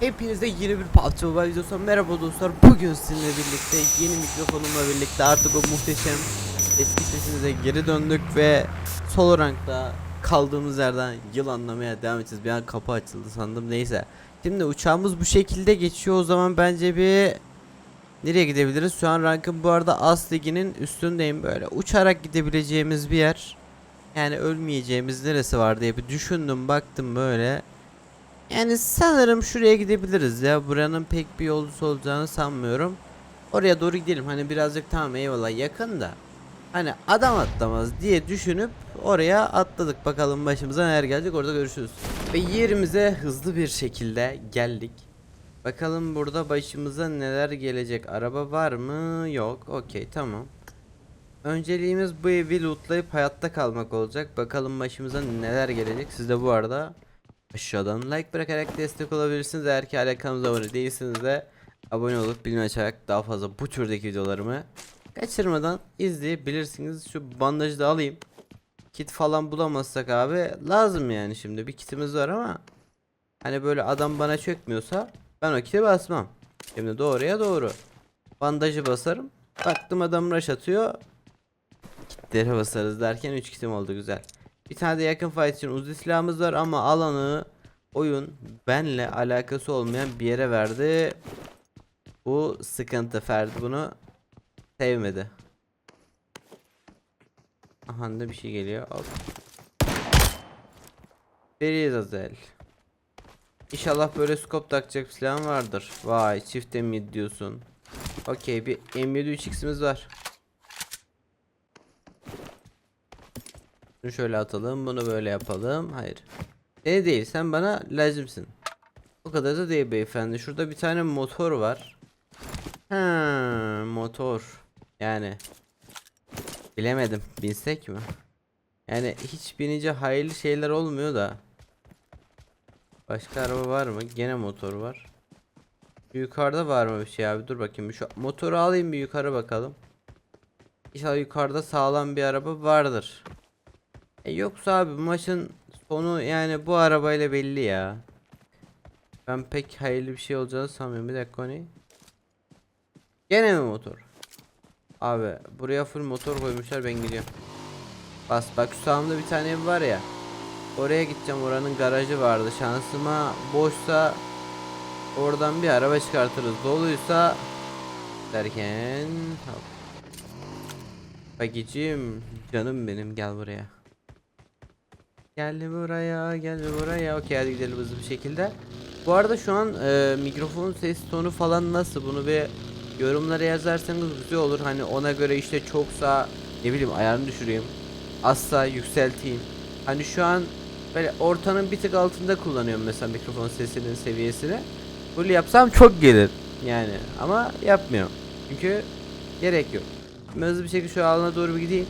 Hepinize yeni bir PUBG Mobile videosu merhaba dostlar. Bugün sizinle birlikte yeni mikrofonumla birlikte artık o muhteşem eski sesimize geri döndük ve solo rankta kaldığımız yerden yıl anlamaya devam edeceğiz. Bir an kapı açıldı sandım neyse. Şimdi uçağımız bu şekilde geçiyor. O zaman bence bir Nereye gidebiliriz? Şu an rankın bu arada As liginin üstündeyim böyle. Uçarak gidebileceğimiz bir yer Yani ölmeyeceğimiz neresi var diye bir düşündüm baktım böyle yani sanırım şuraya gidebiliriz ya. Buranın pek bir yolcusu olacağını sanmıyorum. Oraya doğru gidelim. Hani birazcık tamam eyvallah yakın da. Hani adam atlamaz diye düşünüp oraya atladık. Bakalım başımıza neler gelecek orada görüşürüz. Ve yerimize hızlı bir şekilde geldik. Bakalım burada başımıza neler gelecek. Araba var mı? Yok. Okey tamam. Önceliğimiz bu evi lootlayıp hayatta kalmak olacak. Bakalım başımıza neler gelecek. Siz de bu arada Aşağıdan like bırakarak destek olabilirsiniz. Eğer ki hala kanalımıza abone değilseniz de abone olup bildirim açarak daha fazla bu türdeki videolarımı kaçırmadan izleyebilirsiniz. Şu bandajı da alayım. Kit falan bulamazsak abi lazım yani şimdi bir kitimiz var ama hani böyle adam bana çökmüyorsa ben o kiti basmam. Şimdi doğruya doğru. Bandajı basarım. Baktım adam rush atıyor. Kitleri basarız derken 3 kitim oldu güzel. Bir tane de yakın fight için uzun silahımız var ama alanı oyun benle alakası olmayan bir yere verdi. Bu sıkıntı Ferdi bunu sevmedi. Aha da bir şey geliyor. Hop. Beri Azel. İnşallah böyle scope takacak silahın vardır. Vay çift emniyet diyorsun. Okey bir M7 3x'imiz var. Şunu şöyle atalım bunu böyle yapalım. Hayır. Ne değil sen bana lazımsın. O kadar da değil beyefendi. Şurada bir tane motor var. Ha, motor. Yani bilemedim. Binsek mi? Yani hiç binince hayırlı şeyler olmuyor da. Başka araba var mı? Gene motor var. Şu Yukarıda var mı bir şey abi? Dur bakayım. Şu motoru alayım bir yukarı bakalım. İnşallah yukarıda sağlam bir araba vardır. E yoksa abi maçın sonu yani bu arabayla belli ya. Ben pek hayırlı bir şey olacağını sanmıyorum. Bir dakika ne? Gene mi motor? Abi buraya full motor koymuşlar ben gidiyorum. Bas bak şu sağımda bir tane ev var ya. Oraya gideceğim oranın garajı vardı. Şansıma boşsa oradan bir araba çıkartırız. Doluysa derken hop. Bakicim canım benim gel buraya. Gel buraya, gel buraya. Okey hadi gidelim hızlı bir şekilde. Bu arada şu an e, mikrofon ses tonu falan nasıl? Bunu bir yorumlara yazarsanız güzel olur. Hani ona göre işte çoksa ne bileyim ayarını düşüreyim. Azsa yükselteyim. Hani şu an böyle ortanın bir tık altında kullanıyorum mesela mikrofon sesinin seviyesini. Böyle yapsam çok gelir yani ama yapmıyorum. Çünkü gerek yok. Şimdi hızlı bir şekilde şu alana doğru bir gideyim.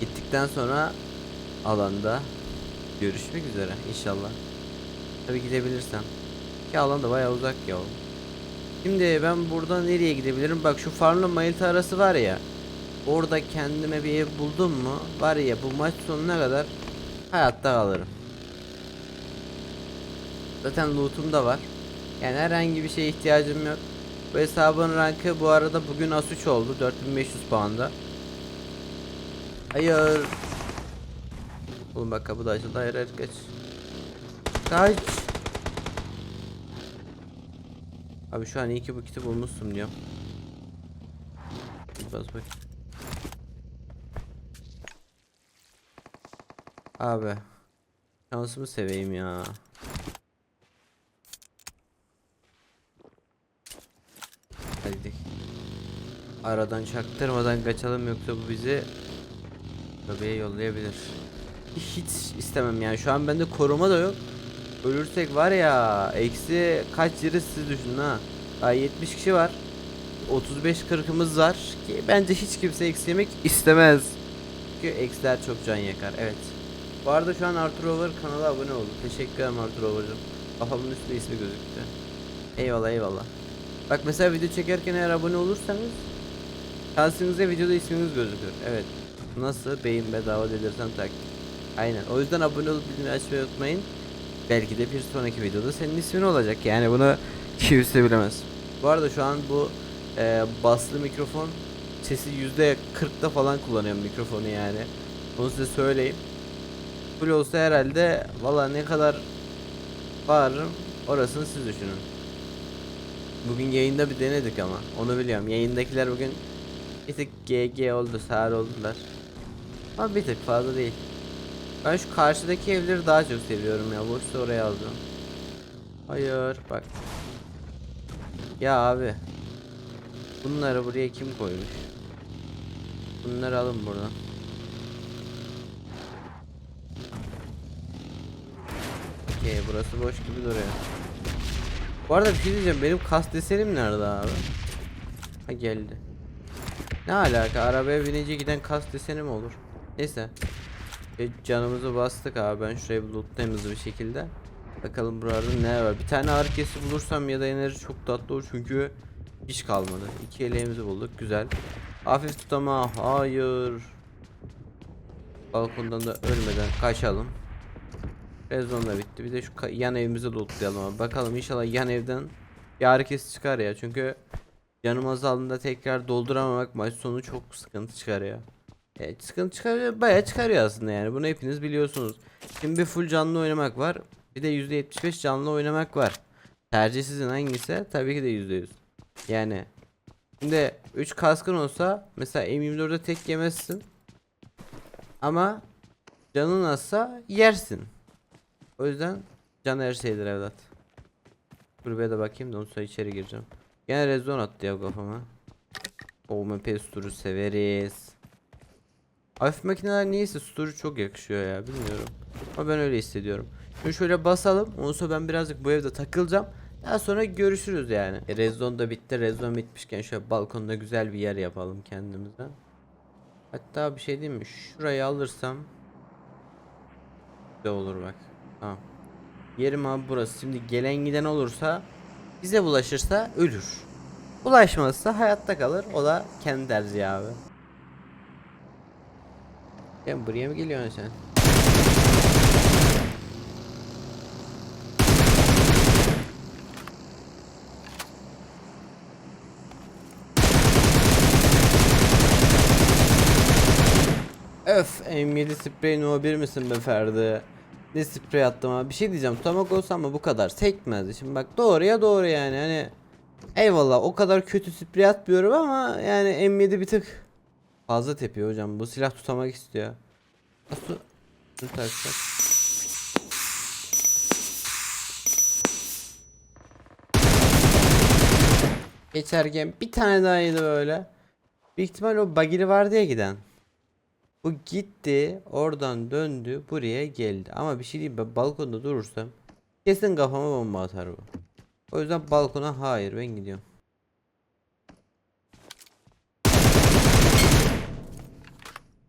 Gittikten sonra alanda görüşmek üzere inşallah. Tabi gidebilirsem. Ki alan da bayağı uzak ya. Şimdi ben buradan nereye gidebilirim? Bak şu farmla Mayılta arası var ya. Orada kendime bir ev buldum mu? Var ya bu maç sonuna kadar hayatta kalırım. Zaten loot'um da var. Yani herhangi bir şeye ihtiyacım yok. Bu hesabın rankı bu arada bugün A3 oldu. 4500 puanda. Hayır. Oğlum bak kapı da açıldı. Hayır hayır kaç. Kaç. Abi şu an iyi ki bu kitabı bulmuşsun diyorum. Bas bak. Abi. Şansımı seveyim ya. Hadi. Aradan çaktırmadan kaçalım yoksa bu bizi Tabiye yollayabilir. Hiç istemem yani şu an bende koruma da yok. Ölürsek var ya eksi kaç yeri siz düşünün ha. Daha 70 kişi var. 35 40'ımız var ki bence hiç kimse eksi yemek istemez. Çünkü eksiler çok can yakar. Evet. Bu arada şu an Arthur Over kanala abone oldu. Teşekkür ederim Arthur Over'cım. Kafamın üstünde ismi gözüktü. Eyvallah eyvallah. Bak mesela video çekerken eğer abone olursanız şansınıza videoda isminiz gözükür. Evet. Nasıl beyin bedava delirsen tak. Aynen. O yüzden abone olup bildirimleri açmayı unutmayın. Belki de bir sonraki videoda senin ismin olacak. Yani bunu kimse bilemez. Bu arada şu an bu e, baslı mikrofon sesi yüzde 40'ta falan kullanıyorum mikrofonu yani. Bunu size söyleyeyim. Full olsa herhalde valla ne kadar bağırırım orasını siz düşünün. Bugün yayında bir denedik ama onu biliyorum. Yayındakiler bugün bir tık GG oldu, sağır oldular. Ama bir tık fazla değil. Ben şu karşıdaki evleri daha çok seviyorum ya. Boşsa oraya alacağım. Hayır bak. Ya abi. Bunları buraya kim koymuş? Bunları alın buradan. Okey burası boş gibi duruyor. Bu arada bir şey diyeceğim benim kas desenim nerede abi? Ha geldi. Ne alaka arabaya binince giden kas deseni mi olur? Neyse. E, canımızı bastık abi ben şurayı lootlayayım hızlı bir şekilde. Bakalım buralarda ne var. Bir tane ağrı bulursam ya da enerji çok tatlı olur çünkü hiç kalmadı. İki eleğimizi bulduk güzel. Hafif tutama hayır. Balkondan da ölmeden kaçalım. Rezon da bitti. Bir de şu yan evimizi lootlayalım abi. Bakalım inşallah yan evden bir ağrı kesi çıkar ya. Çünkü canım azaldığında tekrar dolduramamak maç sonu çok sıkıntı çıkarıyor. E, sıkıntı çıkarıyor, bayağı çıkarıyor aslında yani. Bunu hepiniz biliyorsunuz. Şimdi bir full canlı oynamak var. Bir de %75 canlı oynamak var. Tercih sizin hangisi? Tabii ki de %100. Yani şimdi 3 kaskın olsa mesela M24'de tek yemezsin. Ama canın azsa yersin. O yüzden can her şeydir evlat. Kulübeye de bakayım da sonra içeri gireceğim. Gene rezon attı ya kafama. O MP sturu severiz. Hafif makineler niyeyse sturu çok yakışıyor ya bilmiyorum. Ama ben öyle hissediyorum. Şimdi şöyle basalım. Ondan sonra ben birazcık bu evde takılacağım. Daha sonra görüşürüz yani. E, Rezon da bitti. Rezon bitmişken şöyle balkonda güzel bir yer yapalım kendimize. Hatta bir şey diyeyim mi? Şurayı alırsam de olur bak. Tamam. Yerim abi burası. Şimdi gelen giden olursa bize bulaşırsa ölür. Bulaşmazsa hayatta kalır. O da kendi tercihi abi. Sen buraya mı geliyorsun sen? Öf M7 sprey no 1 misin be Ferdi? Ne sprey attım abi bir şey diyeceğim tutamak olsa ama bu kadar sekmezdi şimdi bak doğruya doğru yani hani Eyvallah o kadar kötü sprey atmıyorum ama yani M7 bir tık fazla tepiyor hocam bu silah tutamak istiyor Nasıl Şunu taksak Geçerken bir tane daha yedi böyle Büyük ihtimal o bagili vardı ya giden bu gitti, oradan döndü, buraya geldi. Ama bir şey diyeyim ben balkonda durursam kesin kafama bomba atar bu. O yüzden balkona hayır ben gidiyorum.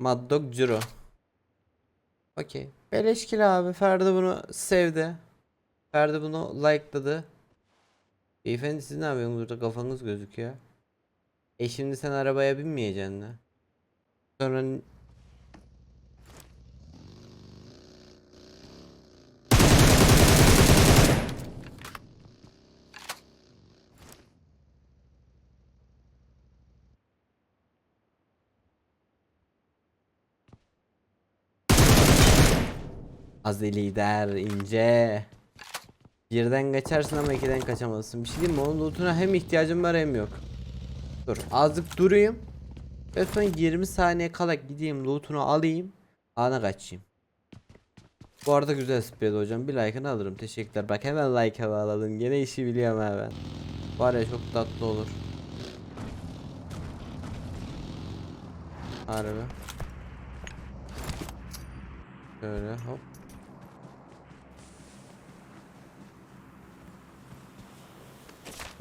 Mad Dog Ciro. Okey. Beleşkili abi. Ferdi bunu sevdi. Ferdi bunu likeladı. Beyefendi siz ne yapıyorsunuz burada kafanız gözüküyor. E şimdi sen arabaya binmeyeceksin de. Sonra Azi lider ince. Birden kaçarsın ama ikiden kaçamazsın. Bir şey diyeyim mi? Onun lootuna hem ihtiyacım var hem yok. Dur azıcık durayım. Ve son 20 saniye kala gideyim lootunu alayım. Ana kaçayım. Bu arada güzel spreydi hocam. Bir like'ını alırım. Teşekkürler. Bak hemen like havaladım. Gene işi biliyorum ha ben. Var ya çok tatlı olur. Harbi. Şöyle hop.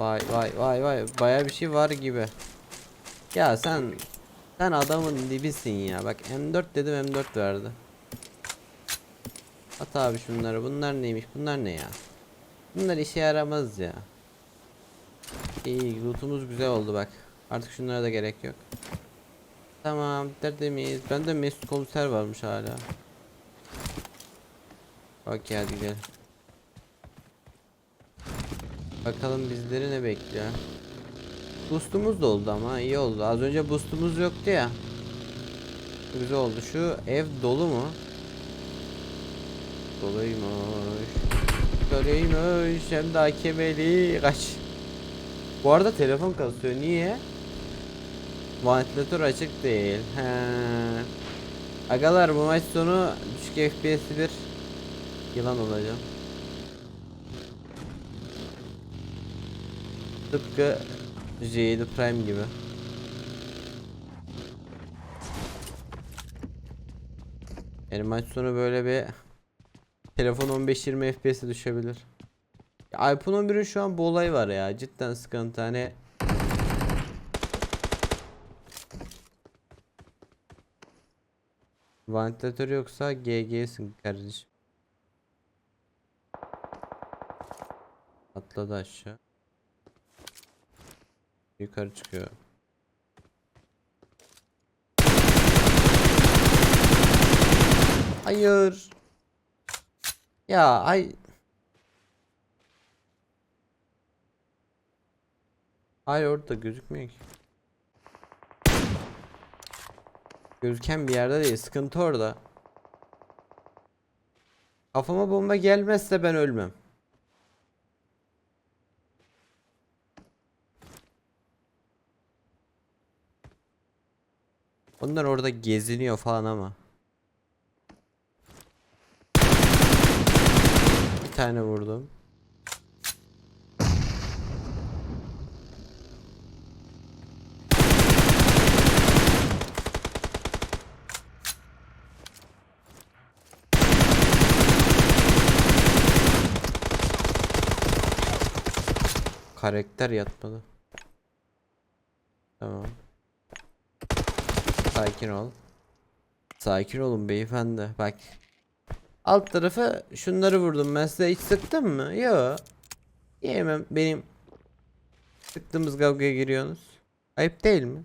Vay vay vay vay baya bir şey var gibi. Ya sen sen adamın dibisin ya. Bak M4 dedim M4 verdi. At abi şunları. Bunlar neymiş? Bunlar ne ya? Bunlar işe yaramaz ya. İyi lootumuz güzel oldu bak. Artık şunlara da gerek yok. Tamam tertemiz. Bende Mesut komiser varmış hala. Okey hadi gel. Bakalım bizleri ne bekliyor. Boostumuz da oldu ama iyi oldu. Az önce boostumuz yoktu ya. Güzel oldu. Şu ev dolu mu? Doluymuş. Doluymuş. Hem de AKM'li. Kaç. Bu arada telefon kasıyor. Niye? Ventilatör açık değil. He. Agalar bu maç sonu düşük FPS'li bir yılan olacağım. Tıpkı J7 Prime gibi. Yani maç sonu böyle bir telefon 15-20 FPS'e düşebilir. Ya iPhone 11'in şu an bu olay var ya cidden sıkıntı hani Vantilatör yoksa GG'sin kardeşim. Atladı aşağı. Yukarı çıkıyor. Hayır. Ya ay. Hayır orada gözükmüyor ki. Gözüken bir yerde değil. Sıkıntı orada. Kafama bomba gelmezse ben ölmem. Onlar orada geziniyor falan ama. Bir tane vurdum. Karakter yatmadı. Tamam. Sakin ol. Sakin olun beyefendi. Bak. Alt tarafı şunları vurdum. Ben size hiç sıktım mı? Yo. Yemem benim sıktığımız kavgaya giriyorsunuz. Ayıp değil mi?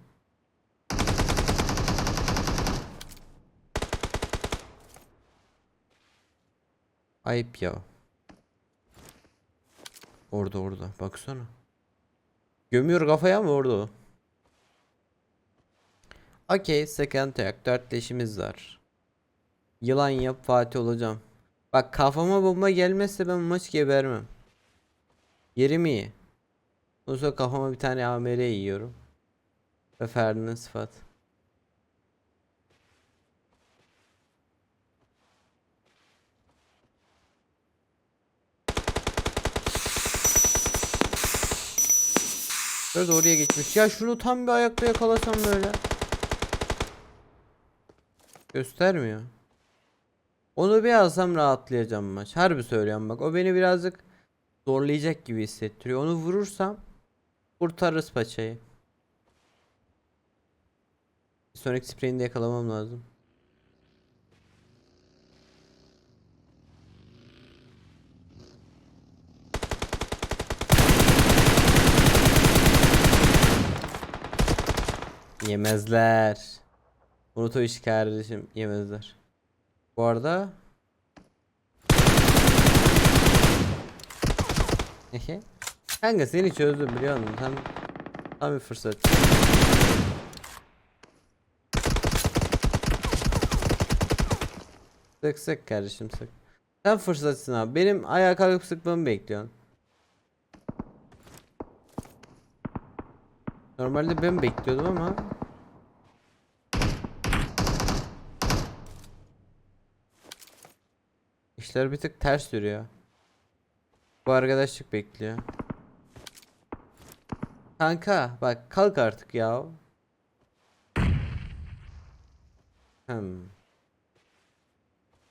Ayıp ya. Orada orada. Baksana. Gömüyor kafaya mı orada o? Okey sıkıntı yok. Dört leşimiz var. Yılan yap Fatih olacağım. Bak kafama bomba gelmezse ben maç gebermem. Yerim iyi. Ondan sonra kafama bir tane AMR yiyorum. Ve Ferdi'nin sıfat. Şöyle oraya geçmiş. Ya şunu tam bir ayakta yakalasam böyle. Göstermiyor. Onu bir alsam rahatlayacağım maç. Harbi söylüyorum bak. O beni birazcık zorlayacak gibi hissettiriyor. Onu vurursam kurtarırız paçayı. Bir sonraki spreyini de yakalamam lazım. Yemezler. Unut o işi kardeşim yemezler. Bu arada. Kanka seni çözdüm biliyor musun? Tam tam bir fırsat. Sık sık kardeşim sık. Sen fırsatsın abi. Benim ayağa kalkıp sıkmamı bekliyorsun. Normalde ben bekliyordum ama İşler bir tık ters yürüyor. Bu arkadaşlık bekliyor. Kanka bak kalk artık ya. Hmm.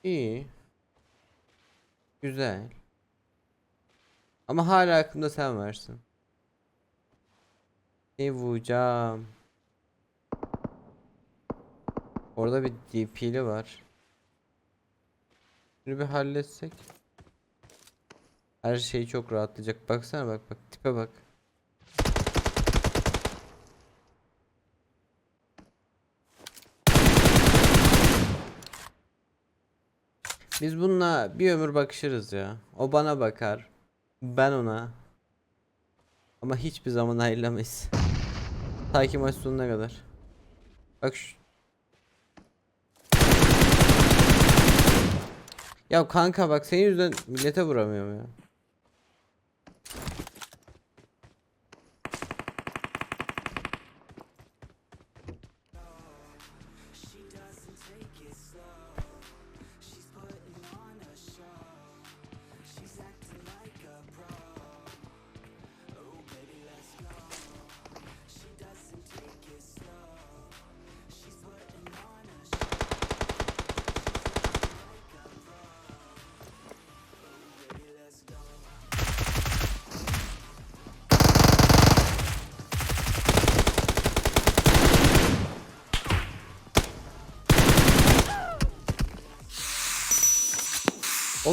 İyi. Güzel. Ama hala aklımda sen varsın. Ne vuracağım? Orada bir DP'li var. Şunu bir halletsek. Her şey çok rahatlayacak. Baksana bak bak tipe bak. Biz bununla bir ömür bakışırız ya. O bana bakar. Ben ona. Ama hiçbir zaman hayırlamayız. Ta ki maç sonuna kadar. Bak şu... Ya kanka bak senin yüzünden millete vuramıyorum ya.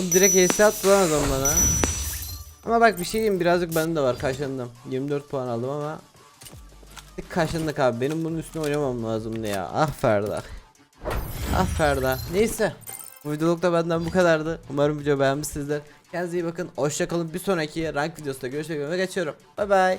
Oğlum direkt HS attı lan adam bana. Ama bak bir şey diyeyim birazcık bende de var kaşındım. 24 puan aldım ama kaşındık abi. Benim bunun üstüne oynamam lazımdı ya. Ah Ferda. Ah Ferda. Neyse. Bu videoluk da benden bu kadardı. Umarım video beğenmişsinizdir. Kendinize iyi bakın. Hoşça kalın. Bir sonraki rank videosunda görüşmek üzere. Geçiyorum. Bay bay.